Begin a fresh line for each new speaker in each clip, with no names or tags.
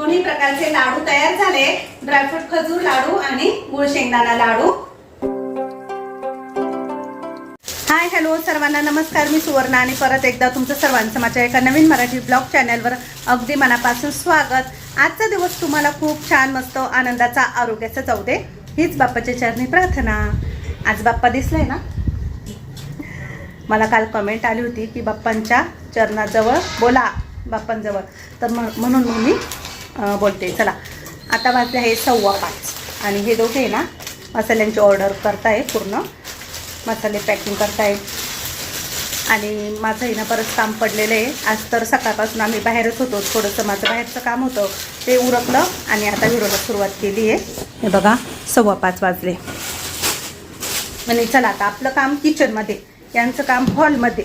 दोन्ही प्रकारचे लाडू तयार झाले. ड्रायफ्रूट खजूर लाडू आणि गुळ शेंगदाणा लाडू. हाय हॅलो सर्वांना नमस्कार. मी सुवर्णा आणि परत एकदा तुमचं सर्वांचं माझ्या एका नवीन मराठी ब्लॉग चॅनलवर अगदी मनापासून स्वागत. आजचा दिवस तुम्हाला खूप छान मस्त आनंदाचा आरोग्याचा जाऊ दे. हीच बाप्पाच्या चरणी प्रार्थना. आज बाप्पा दिसलाय ना? मला काल कमेंट आली होती की बाप्पांच्या चरणाजवळ बोला बाप्पांजवळ. तर म्हणून मी बोलते चला. आता वाजले आहे सव्वा पाच. आणि हे दोघे ना मसाल्यांची ऑर्डर करताय पूर्ण. मसाले पॅकिंग करताय. आणि माझं आहे ना परत काम पडलेलं आहे. आज तर सकाळपासून आम्ही बाहेरच होतो. थोडंसं माझं बाहेरचं काम होतं. ते उरकलं आणि आता व्हिडिओला सुरुवात केली आहे. हे बघा सव्वा पाच वाजले. आणि चला आता आपलं काम किचनमध्ये यांचं काम हॉलमध्ये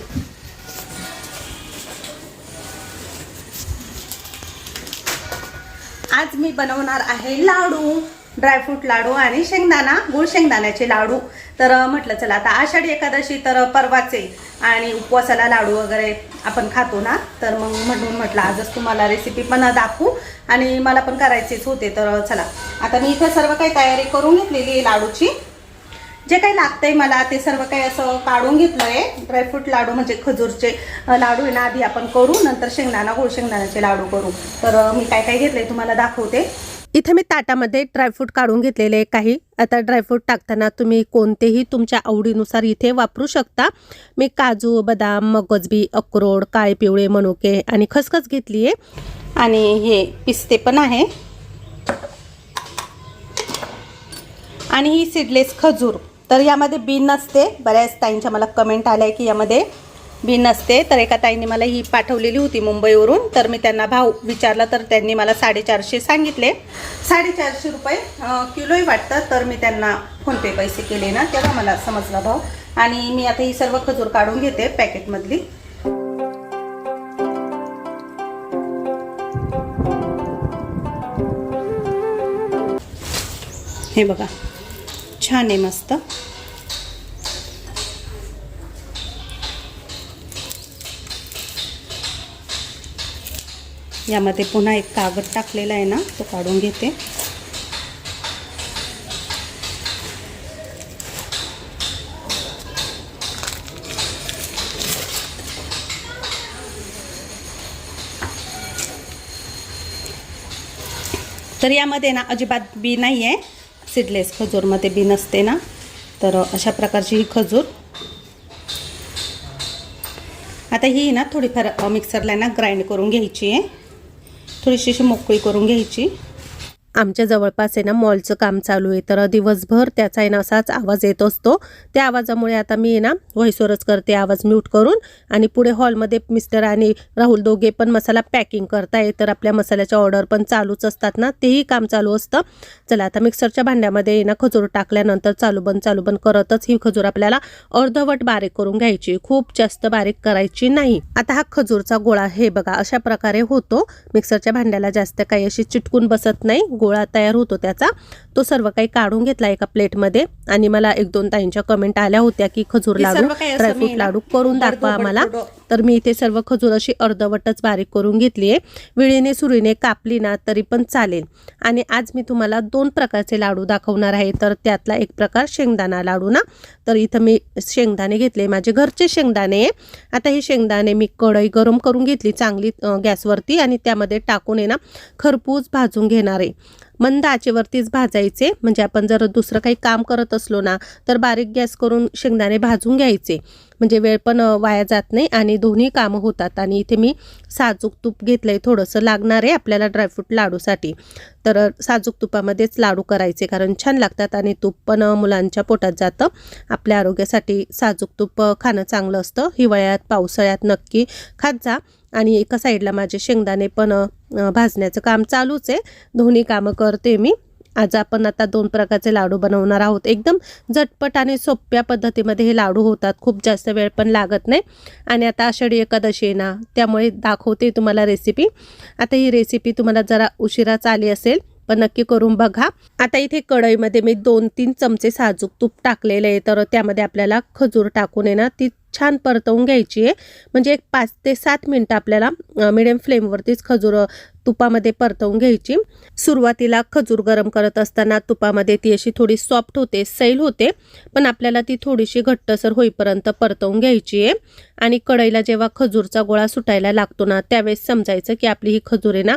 आज मी बनवणार आहे लाडू ड्रायफ्रूट लाडू आणि शेंगदाणा गुळ शेंगदाण्याचे लाडू. तर म्हटलं चला आता आषाढी एकादशी तर परवाचे आणि उपवासाला लाडू वगैरे आपण खातो ना? तर मग म्हणून म्हटलं आजच तुम्हाला रेसिपी पण दाखवू आणि मला पण करायचेच होते. तर चला आता मी इथे सर्व काही तयारी करून घेतलेली आहे लाडूची. जे काही लागतंय मला ते सर्व काही असं काढून घेतलंय. ड्रायफ्रूट लाडू म्हणजे खजूरचे लाडू आहे ना आधी आपण करू नंतर शेंगदाणा गोळ शेंगदाण्याचे लाडू करू. तर मी काय काय घेतलंय तुम्हाला दाखवते.
इथे मी ताटामध्ये ड्रायफ्रूट काढून घेतलेले काही. आता ड्रायफ्रूट टाकताना तुम्ही कोणतेही तुमच्या आवडीनुसार इथे वापरू शकता. मी काजू बदाम मगजबी अक्रोड काळे पिवळे मनुके आणि खसखस घेतली आहे.
आणि हे पिस्ते पण आहे. आणि ही सीडलेस खजूर. तर यामध्ये बीन नसते. बऱ्याच ताईंच्या मला कमेंट आल्या की यामध्ये बीन नसते. तर एका ताईने मला ही पाठवलेली होती मुंबईवरून. तर मी त्यांना भाव विचारला तर त्यांनी मला साडेचारशे सांगितले. साडेचारशे रुपये किलोही वाटतं तर मी त्यांना फोनपे पैसे केले ना तेव्हा मला समजला भाव. आणि मी आता ही सर्व खजूर काढून घेते पॅकेटमधली. हे बघा. छान आहे मस्त। यामध्ये पुन्हा एक कागद टाकलेला आहे ना तो काढून घेते. तर यामध्ये ना अजिबात बी नाही आहे सीडलेस खजूरमध्ये बी नसते ना तर अशा प्रकारची ही खजूर. आता ही ना थोडीफार मिक्सरला ना ग्राइंड करून घ्यायची आहे. थोडीशी अशी मोकळी करून घ्यायची.
आमच्या जवळपास आहे ना मॉलचं काम चालू आहे. तर दिवसभर त्याचा आहे ना असाच आवाज येत असतो. त्या आवाजामुळे आता मी आहे ना व्हॉइसवरच करते आवाज म्यूट करून. आणि पुढे हॉलमध्ये मिस्टर आणि राहुल दोघे पण मसाला पॅकिंग करताय तर आपल्या मसाल्याच्या ऑर्डर पण चालूच असतात ना तेही काम चालू असतं. चला आता मिक्सरच्या भांड्यामध्ये ना खजूर टाकल्यानंतर चालू बंद चालू बंद करतच ही खजूर आपल्याला अर्धवट बारीक करून घ्यायची. खूप जास्त बारीक करायची नाही. आता हा खजूरचा गोळा हे बघा अशा प्रकारे होतो. मिक्सरच्या भांड्याला जास्त काही अशी चिटकून बसत नाही. गोळा तयार होतो त्याचा. तो सर्व काही काढून घेतला एका प्लेटमध्ये आणि मला एक दोन ताईंच्या कमेंट आल्या होत्या की खजूर लाडू ड्रायफ्रूट लाडू करून दाखवा आम्हाला. तर मी इथे सर्व खजूर अशी अर्धवटच बारीक करून घेतली आहे. विळीने सुरीने कापली ना तरी पण चालेल. आणि आज मी तुम्हाला दोन प्रकारचे लाडू दाखवणार आहे. तर त्यातला एक प्रकार शेंगदाणा लाडू ना. तर इथं मी शेंगदाणे घेतले. माझे घरचे शेंगदाणे आहे. आता हे शेंगदाणे मी कढई गरम करून घेतली चांगली गॅसवरती आणि त्यामध्ये टाकून आहे ना खरपूस भाजून घेणार आहे. मंद आचेवरतीच भाजायचे. म्हणजे आपण जर दुसरं काही काम करत असलो ना तर बारीक गॅस करून शेंगदाणे भाजून घ्यायचे. म्हणजे वेळ पण वाया जात नाही आणि दोन्ही कामं होतात. आणि इथे मी साजूक तूप घेतलं आहे थोडंसं लागणार आहे आपल्याला ड्रायफ्रूट लाडूसाठी. तर साजूक तुपामध्येच लाडू करायचे कारण छान लागतात आणि तूप पण मुलांच्या पोटात जातं. आपल्या आरोग्यासाठी साजूक तूप खाणं चांगलं असतं. हिवाळ्यात पावसाळ्यात नक्की खात जा. आणि एका साईडला माझे शेंगदाणे पण भाजण्याचं काम चालूच आहे. दोन्ही कामं करते मी. आज आपण आता दोन प्रकारचे लाडू बनवणार आहोत. एकदम झटपट आणि सोप्या पद्धतीमध्ये हे लाडू होतात. खूप जास्त वेळ पण लागत नाही. आणि आता आषाढी एकादशी ना त्यामुळे दाखवते तुम्हाला रेसिपी आता ही रेसिपी तुम्हाला जरा उशिराच आली असेल पण नक्की करून बघा. आता इथे कढईमध्ये मी दोन तीन चमचे साजूक तूप टाकलेले आहे तर त्यामध्ये आपल्याला खजूर टाकून आहे ना ती छान परतवून घ्यायची आहे. म्हणजे एक पाच ते सात मिनटं आपल्याला मिडियम फ्लेमवरतीच खजूर तुपामध्ये परतवून घ्यायची. सुरुवातीला खजूर गरम करत असताना तुपामध्ये ती अशी थोडी सॉफ्ट होते सैल होते पण आपल्याला ती थोडीशी घट्टसर होईपर्यंत परतवून घ्यायची आहे. आणि कढईला जेव्हा खजूरचा गोळा सुटायला लागतो ना त्यावेळेस समजायचं की आपली ही खजूर आहे ना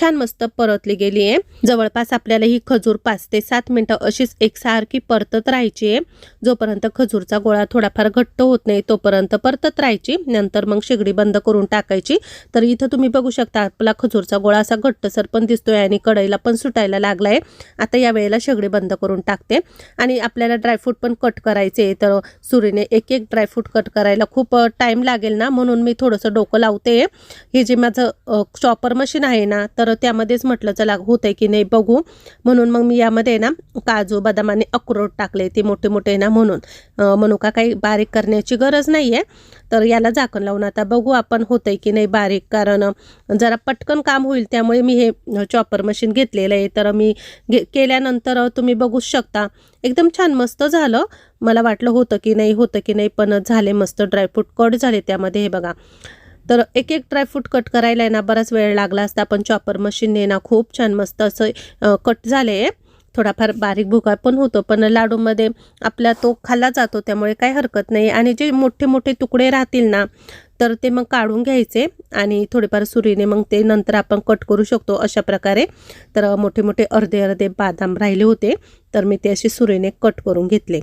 छान मस्त परतली गेली आहे. जवळपास आपल्याला ही खजूर पाच ते सात मिनटं अशीच एकसारखी परतत राहायची आहे. जोपर्यंत खजूरचा गोळा थोडाफार घट्ट होत नाही तोपर्यंत परतत राहायची. नंतर मग शेगडी बंद करून टाकायची. तर इथं तुम्ही बघू शकता आपला खजूरचा गोळा असा घट्टसर पण दिसतोय आणि कढईला पण सुटायला लागलाय. आता या वेळेला शेगडी बंद करून टाकते. आणि आपल्याला ड्रायफ्रूट पण कट करायचे तर सुरीने एक एक ड्रायफ्रूट कट करायला खूप टाईम लागेल ना? म्हणून मी थोडंसं डोकं लावते. हे जे माझं चॉपर मशीन आहे ना तर त्यामध्येच म्हटलं चला होतंय की नाही बघू. म्हणून मग मी यामध्ये ना काजू बदाम आणि अक्रोड टाकले ते मोठे मोठे ना म्हणून. मनुका काही बारीक करण्याची गरज नाही आहे तर याला झाकण लावून आता बघू आपण होतंय की नाही बारीक. कारण जरा पटकन काम होईल त्यामुळे मी हे चॉपर मशीन घेतलेलं आहे. तर मी घे केल्यानंतर तुम्ही बघूच शकता एकदम छान मस्त झालं. मला वाटलं होतं की नाही होतं की नाही पण झाले मस्त ड्रायफ्रूट कट झाले त्यामध्ये हे बघा. तर एक एक ड्रायफ्रूट कट करायला आहे ना बराच वेळ लागला असता पण चॉपर मशीनने ना खूप छान मस्त असं कट झाले. आहे थोडाफार बारीक भुगा पण होतो पण लाडूमध्ये आपला तो खाल्ला जातो त्यामुळे काही हरकत नाही. आणि जे मोठे मोठे तुकडे राहतील ना तर ते मग काढून घ्यायचे आणि थोडेफार सुरीने मग ते नंतर आपण कट करू शकतो अशा प्रकारे. तर मोठे मोठे अर्धे अर्धे बादाम राहिले होते तर मी ते असे सुरीने कट करून घेतले.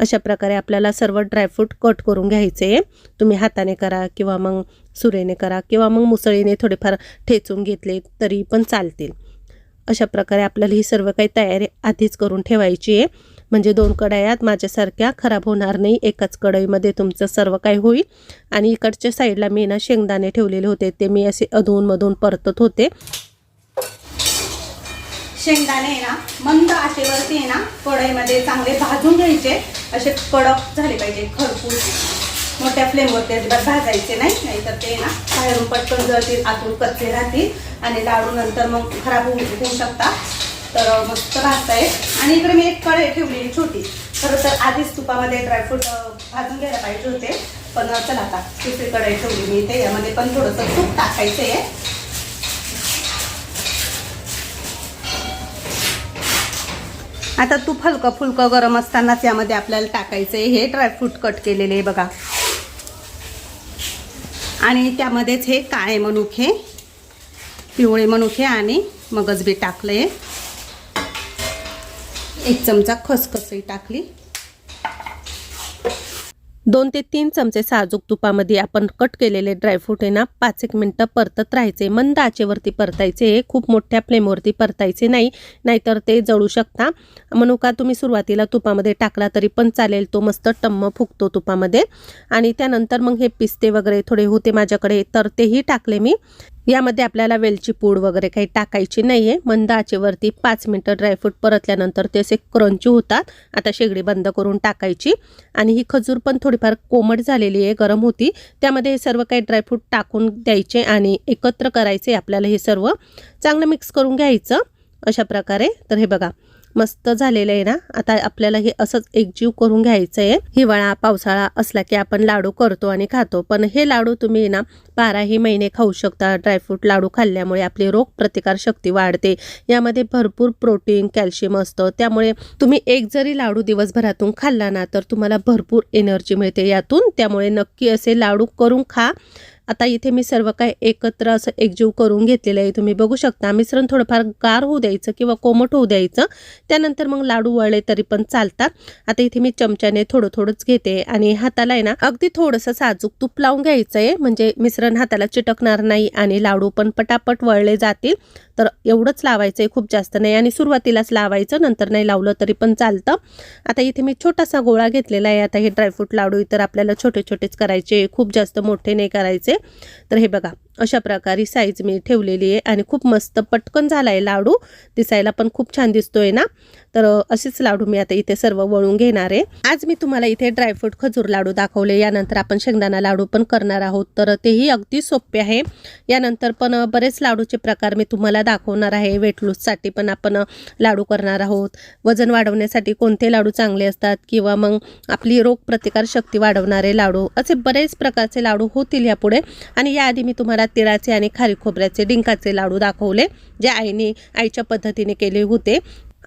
अशा प्रकारे आपल्याला सर्व ड्रायफ्रूट कट करून घ्यायचे. तुम्ही हाताने करा किंवा मग सुरेने करा किंवा मग मुसळीने थोडेफार ठेचून घेतले तरी पण चालतील. अशा प्रकारे आपल्याला ही सर्व काही तयारी आधीच करून ठेवायची आहे. म्हणजे दोन कढायात माझ्यासारख्या खराब होणार नाही. एकाच कढईमध्ये तुमचं सर्व काही होईल. आणि इकडच्या साईडला मी ना शेंगदाणे ठेवलेले होते. ते मी असे अधूनमधून परतत होते.
शेंगदाणे आहे ना मंद आशेवरती आहे ना कढईमध्ये चांगले भाजून घ्यायचे. असे कडक झाले पाहिजे खरपूर मोठ्या फ्लेमवरती अजिबात भाजायचे नाही नाहीतर ते ना बाहेरून पटकन जळतील आतून कच्चे राहतील आणि लाडू नंतर मग खराब होऊ होऊ शकतात तर मस्त भाजता येईल. आणि इकडे मी एक कढई ठेवलेली छोटी. खरं तर आधीच तुपामध्ये ड्रायफ्रूट भाजून घ्यायला पाहिजे होते. पण चला आता दुसरी कढई ठेवली मी इथे. यामध्ये पण थोडंसं तूप टाकायचं आहे आता तूप हलकं फुलकं गरम असतानाच यामध्ये आपल्याला टाकायचं आहे हे ड्रायफ्रूट कट केलेले आहे बघा. आणि त्यामध्येच हे काळे मनुखे पिवळे मनुखे आणि मगजबी टाकले एक चमचा खसखसही टाकली.
दोन ते तीन चमचे साजूक तुपामध्ये आपण कट केलेले ड्रायफ्रूट आहे ना पाच एक मिनटं परतत राहायचे. मंद आचेवरती परतायचे खूप मोठ्या फ्लेमवरती परतायचे नाही नाहीतर ते जळू शकता. मनुका तुम्ही सुरुवातीला तुपामध्ये टाकला तरी पण चालेल तो मस्त टम्म फुगतो तुपामध्ये. आणि त्यानंतर मग हे पिस्ते वगैरे थोडे होते माझ्याकडे तर तेही टाकले मी. यामध्ये आपल्याला वेलची पूड वगैरे काही टाकायची नाही आहे मंद आचेवरती पाच मिनटं ड्रायफ्रूट परतल्यानंतर ते असे क्रंची होतात. आता शेगडी बंद करून टाकायची. आणि ही खजूर पण थोडीफार कोमट झालेली आहे गरम होती. त्यामध्ये हे सर्व काही ड्रायफ्रूट टाकून द्यायचे आणि एकत्र करायचे आपल्याला हे सर्व. चांगलं मिक्स करून घ्यायचं. अशा प्रकारे. तर हे बघा. मस्त झालेलं आहे ना? आता आपल्याला हे असंच एकजीव करून घ्यायचं आहे हिवाळा पावसाळा असला की आपण लाडू करतो आणि खातो. पण हे लाडू तुम्ही ना बाराही महिने खाऊ शकता. ड्रायफ्रूट लाडू खाल्ल्यामुळे आपली रोग शक्ती वाढते. यामध्ये भरपूर प्रोटीन कॅल्शियम असतं. त्यामुळे तुम्ही एक जरी लाडू दिवसभरातून खाल्ला ना तर तुम्हाला भरपूर एनर्जी मिळते यातून. त्यामुळे नक्की असे लाडू करून खा. आता इथे मी सर्व काही एकत्र असं एकजीव करून घेतलेलं आहे. तुम्ही बघू शकता मिश्रण थोडंफार गार होऊ द्यायचं किंवा कोमट होऊ द्यायचं. त्यानंतर मग लाडू वळले तरी पण चालतात. आता इथे मी चमच्याने थोडं थोडंच घेते आणि हाताला आहे ना अगदी थोडंसं साजूक तूप लावून घ्यायचं आहे म्हणजे मिश्रण हाताला चिटकणार नाही आणि लाडू पण पटापट वळले जातील. तर एवढंच लावायचं आहे खूप जास्त नाही. आणि सुरुवातीलाच लावायचं नंतर नाही लावलं तरी पण चालतं. आता इथे मी छोटासा गोळा घेतलेला आहे. आता हे ड्रायफ्रूट लाडू तर आपल्याला छोटे छोटेच करायचे खूप जास्त मोठे नाही करायचे. तर हे बघा अशा प्रकारे साईज मी ठेवलेली आहे आणि खूप मस्त पटकन झाला आहे लाडू. दिसायला पण खूप छान दिसतोय ना. तर असेच लाडू मी आता इथे सर्व वळून घेणार आहे. आज मी तुम्हाला इथे ड्रायफ्रूट खजूर लाडू दाखवले. यानंतर आपण शेंगदाणा लाडू पण करणार आहोत. तर तेही अगदी सोपे आहे. यानंतर पण बरेच लाडूचे प्रकार मी तुम्हाला दाखवणार आहे. वेट लूजसाठी पण आपण लाडू करणार आहोत. वजन वाढवण्यासाठी कोणते लाडू चांगले असतात? किंवा मग आपली रोगप्रतिकार शक्ती वाढवणारे लाडू. असे बरेच प्रकारचे लाडू होतील यापुढे. आणि याआधी मी तुम्हाला तिळाचे आणि खारी खोबऱ्याचे डिंकाचे लाडू दाखवले जे आईने आईच्या पद्धतीने केले होते.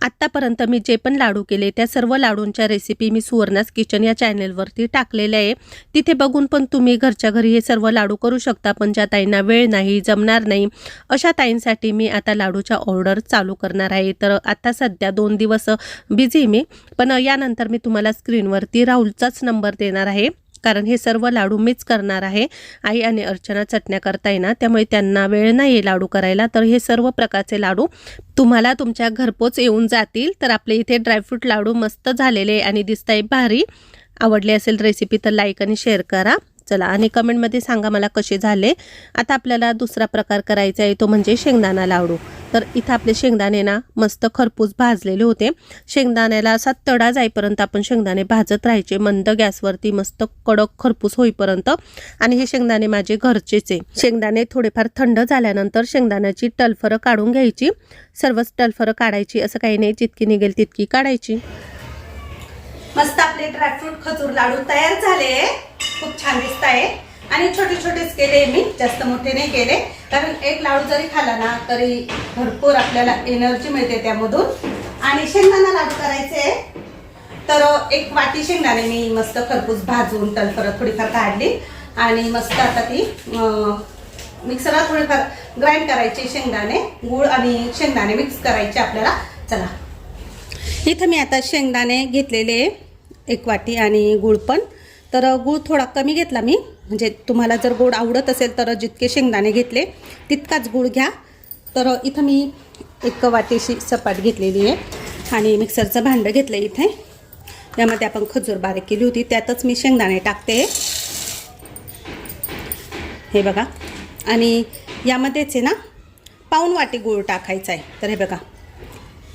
आत्तापर्यंत मी जे पण लाडू केले त्या सर्व लाडूंच्या रेसिपी मी सुवर्णास किचन या चॅनेलवरती टाकलेल्या आहे. तिथे बघून पण तुम्ही घरच्या घरी हे सर्व लाडू करू शकता पण ज्या ताईंना वेळ नाही जमणार नाही अशा ताईंसाठी मी आता लाडूच्या ऑर्डर चालू करणार आहे. तर आता सध्या दोन दिवस बिझी मी पण यानंतर मी तुम्हाला स्क्रीनवरती राहुलचाच नंबर देणार आहे. कारण हे सर्व लाडू मीच करणार आहे. आई आणि अर्चना चटण्या करता येणार त्यामुळे त्यांना वेळ नाही आहे लाडू करायला. तर हे सर्व प्रकारचे लाडू तुम्हाला तुमच्या घरपोच येऊन जातील. तर आपले इथे ड्रायफ्रूट लाडू मस्त झालेले आणि दिसताय भारी. आवडली असेल रेसिपी तर लाईक आणि शेअर करा. चला आणि कमेंटमध्ये सांगा मला कसे झाले. आता आपल्याला दुसरा प्रकार करायचा आहे तो म्हणजे शेंगदाणा लाडू. तर इथं आपले शेंगदाणे ना मस्त खरपूस भाजलेले होते. शेंगदाण्याला असा तडा जाईपर्यंत आपण शेंगदाणे भाजत राहायचे. मंद गॅसवरती मस्त कडक खरपूस होईपर्यंत. आणि हे शेंगदाणे माझे घरचेच आहे. शेंगदाणे थोडेफार थंड झाल्यानंतर शेंगदाण्याची टलफरं काढून घ्यायची. सर्वच टलफरं काढायची असं काही नाही. जितकी निघेल तितकी काढायची.
मस्त आपले ड्रायफ्रूट खजूर लाडू तयार झाले. खूप छान दिसत आहे आणि छोटे छोटेच केले मी जास्त मोठे नाही केले. कारण एक लाडू जरी खाला ना तरी भरपूर आपल्याला एनर्जी मिळते त्यामधून. आणि शेंगदाणा लाडू करायचे. तर एक वाटी शेंगदाणे मी मस्त खरपूस भाजून टलफरत थोडीफार काढली. आणि मस्त आता ती मिक्सरला थोडीफार ग्राइंड करायचे शेंगदाणे. गूळ आणि शेंगदाणे मिक्स करायचे आपल्याला. चला. इथं मी आता शेंगदाणे घेतलेले. एक वाटी आणि गूळ पण. तर गूळ थोडा कमी घेतला मी. म्हणजे तुम्हाला जर गोड आवडत असेल तर जितके शेंगदाणे घेतले तितकाच गूळ घ्या. तर इथं मी एक वाटीशी सपाट घेतलेली आहे आणि मिक्सरचं भांडं घेतलं इथे. यामध्ये आपण खजूर बारीक केली होती. त्यातच मी शेंगदाणे टाकते. हे बघा. आणि यामध्येच आहे ना पाऊण वाटी गूळ टाकायचा आहे. तर हे बघा.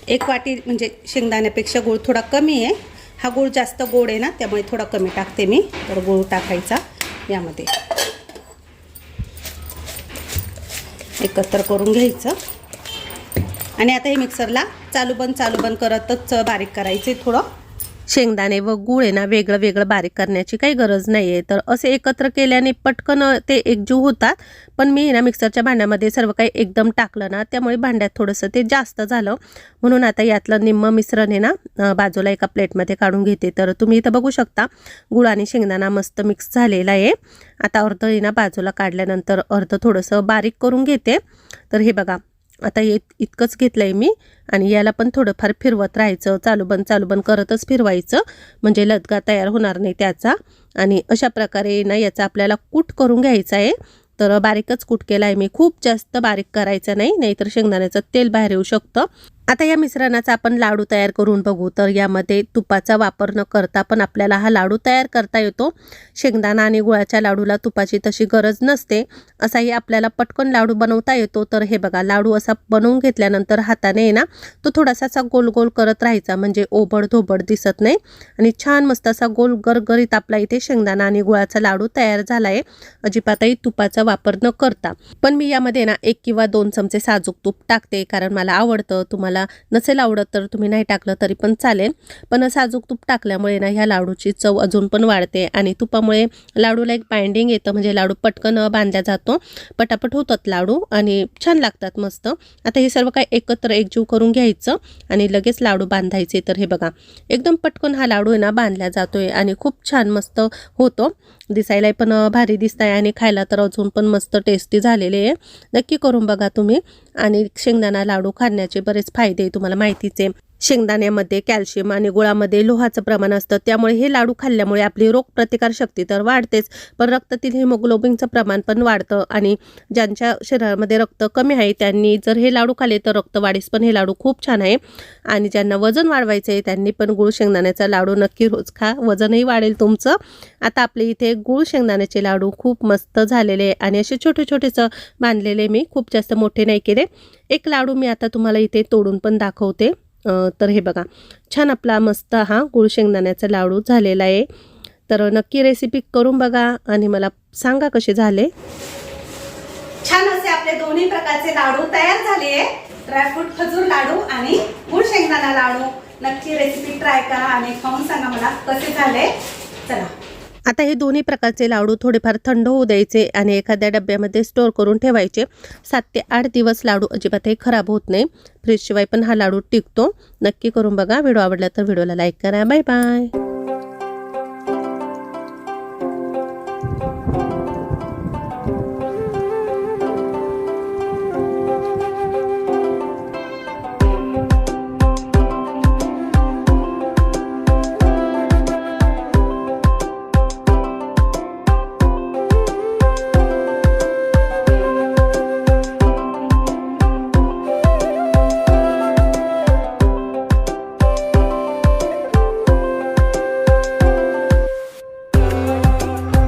एक वाटी म्हणजे शेंगदाण्यापेक्षा गूळ थोडा कमी आहे. हा गूळ जास्त गोड आहे ना त्यामुळे थोडा कमी टाकते मी. तर गूळ टाकायचा यामध्ये. एकत्र करून घ्यायचं. आणि आता हे मिक्सरला चालू बंद चालू बंद करतच बारीक करायचे थोडं.
शेंगदाणे व गुळ आहे ना वेगळं वेगळं बारीक करण्याची काही गरज नाही आहे तर असे एकत्र केल्याने पटकन ते एकजीव होतात. पण मी ना मिक्सरच्या भांड्यामध्ये सर्व काही एकदम टाकलं ना त्यामुळे भांड्यात थोडंसं ते जास्त झालं. म्हणून आता यातलं निम्म मिश्रण आहे ना बाजूला एका प्लेटमध्ये काढून घेते. तर तुम्ही इथं बघू शकता गुळ आणि शेंगदाणा मस्त मिक्स झालेला आहे. आता अर्ध आहे ना बाजूला काढल्यानंतर अर्ध थोडंसं बारीक करून घेते. तर हे बघा आता हे इतकंच घेतलं आहे मी. आणि याला पण थोडंफार फिरवत राहायचं चालू बंद चालू बंद करतच फिरवायचं. म्हणजे लदगा तयार होणार नाही त्याचा. आणि अशा प्रकारे ना याचा आपल्याला कूट करून घ्यायचा आहे. तर बारीकच कूट केला आहे मी. खूप जास्त बारीक करायचं नाही नाहीतर शेंगदाण्याचं तेल बाहेर येऊ शकतं. आता या मिश्रणाचा आपण लाडू तयार करून बघू. तर यामध्ये तुपाचा वापर न करता पण आपल्याला हा लाडू तयार करता येतो. शेंगदाणा आणि गुळाच्या लाडूला तुपाची तशी गरज नसते. असाही आपल्याला पटकन लाडू बनवता येतो. तर हे बघा लाडू असा बनवून घेतल्यानंतर हाताने ना तो थोडासा असा गोल गोल करत राहायचा. म्हणजे ओबड धोबड दिसत नाही. आणि छान मस्त असा गोल गरगरीत आपला इथे शेंगदाणा आणि गुळाचा लाडू तयार झाला आहे अजिबातही तुपाचा वापर न करता. पण मी यामध्ये ना एक किंवा दोन चमचे साजूक तूप टाकते. कारण मला आवडतं. तुम्हाला नसेल आवडत तर तुम्ही नाही टाकलं तरी पण चालेल. पण साजूक तूप टाकल्यामुळे ना ह्या लाडूची चव अजून पण वाढते आणि तुपामुळे लाडूला एक बाइंडिंग येतं. म्हणजे लाडू पटकन बांधला जातो. पटापट होतात लाडू आणि छान लागतात मस्त. आता हे सर्व काही एकत्र एकजीव करून घ्यायचं आणि लगेच लाडू बांधायचे. तर हे बघा एकदम पटकन हा लाडू आहे ना बांधला जातोय आणि खूप छान मस्त होतो. दिसायला पण भारी दिसत आहे आणि खायला तर अजून पण मस्त टेस्टी झालेले आहे. नक्की करून बघा तुम्ही. आणि शेंगदाणा लाडू खाण्याचे बरेच फायदे तुम्हाला माहितीच आहे. शेंगदाण्यामध्ये कॅल्शियम आणि गुळामध्ये लोहाचं प्रमाण असतं. त्यामुळे हे लाडू खाल्ल्यामुळे आपली रोगप्रतिकारशक्ती तर वाढतेच पण रक्तातील हिमोग्लोबिनचं प्रमाण पण वाढतं आणि ज्यांच्या शरीरामध्ये रक्त कमी आहे त्यांनी जर हे लाडू खाल्ले तर रक्त वाढीस पण हे लाडू खूप छान आहे आणि ज्यांना वजन वाढवायचं आहे त्यांनी पण गुळ शेंगदाण्याचा लाडू नक्की रोज खा. वजनही वाढेल तुमचं. आता आपले इथे गुळ शेंगदाण्याचे लाडू खूप मस्त झालेले आहे आणि असे छोटे छोटेचं बांधलेले मी खूप जास्त मोठे नाही केले. एक लाडू मी आता तुम्हाला इथे तोडून पण दाखवते. तर हे बघा. छान आपला मस्त हा गुळ शेंगदाण्याचा लाडू झालेला आहे. तर नक्की रेसिपी करून बघा आणि मला सांगा कसे झाले.
छान असे आपले दोन्ही प्रकारचे लाडू तयार झाले आहे. ड्रायफ्रूट खजूर लाडू आणि गुळ शेंगदाणा लाडू. नक्की रेसिपी ट्राय करा आणि खाऊन सांगा मला कसे झाले. चला.
आता हे दोन्ही प्रकारचे लाडू थोडेफार थंड होऊ द्यायचे आणि एखाद्या डब्यामध्ये स्टोअर करून ठेवायचे. सात ते आठ दिवस लाडू अजिबातही खराब होत नाही. फ्रीजशिवाय पण हा लाडू टिकतो. नक्की करून बघा. व्हिडिओ आवडला तर व्हिडिओला लाईक करा. Bye bye